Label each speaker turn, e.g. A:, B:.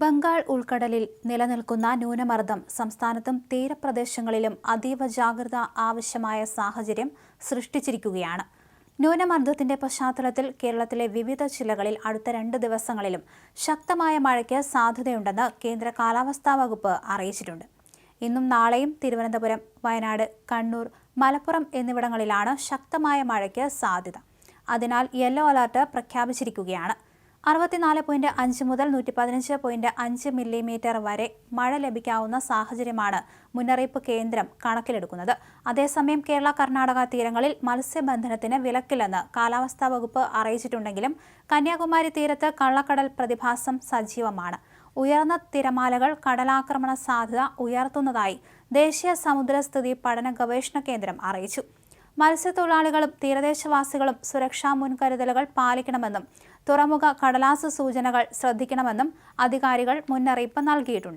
A: ബംഗാൾ ഉൾക്കടലിൽ നിലനിൽക്കുന്ന ന്യൂനമർദ്ദം സംസ്ഥാനത്തും തീരപ്രദേശങ്ങളിലും അതീവ ജാഗ്രത ആവശ്യമായ സാഹചര്യം സൃഷ്ടിച്ചിരിക്കുകയാണ് ന്യൂനമർദ്ദത്തിന്റെ പശ്ചാത്തലത്തിൽ കേരളത്തിലെ വിവിധ ജില്ലകളിൽ അടുത്ത രണ്ട് ദിവസങ്ങളിലും ശക്തമായ മഴയ്ക്ക് സാധ്യതയുണ്ടെന്ന് കേന്ദ്ര കാലാവസ്ഥാ വകുപ്പ് അറിയിച്ചിട്ടുണ്ട് ഇന്നും നാളെയും തിരുവനന്തപുരം വയനാട് കണ്ണൂർ മലപ്പുറം എന്നിവിടങ്ങളിലാണ് ശക്തമായ മഴയ്ക്ക് സാധ്യത അതിനാൽ യെല്ലോ അലർട്ട് പ്രഖ്യാപിച്ചിരിക്കുകയാണ് അറുപത്തിനാല് പോയിന്റ് അഞ്ച് മുതൽ നൂറ്റി പതിനഞ്ച് പോയിന്റ് അഞ്ച് മില്ലിമീറ്റർ വരെ മഴ ലഭിക്കാവുന്ന സാഹചര്യമാണ് മുന്നറിയിപ്പ് കേന്ദ്രം കണക്കിലെടുക്കുന്നത് അതേസമയം കേരള കർണാടക തീരങ്ങളിൽ മത്സ്യബന്ധനത്തിന് വിലക്കില്ലെന്ന് കാലാവസ്ഥാ വകുപ്പ് അറിയിച്ചിട്ടുണ്ടെങ്കിലും കന്യാകുമാരി തീരത്ത് കള്ളക്കടൽ പ്രതിഭാസം സജീവമാണ് ഉയർന്ന തിരമാലകൾ കടലാക്രമണ സാധ്യത ഉയർത്തുന്നതായി ദേശീയ സമുദ്രസ്ഥിതി പഠന ഗവേഷണ കേന്ദ്രം അറിയിച്ചു മത്സ്യത്തൊഴിലാളികളും തീരദേശവാസികളും സുരക്ഷാ മുൻകരുതലുകൾ പാലിക്കണമെന്നും തുറമുഖ കടലാസ് സൂചനകൾ ശ്രദ്ധിക്കണമെന്നും അധികാരികൾ മുന്നറിയിപ്പ് നൽകിയിട്ടുണ്ട്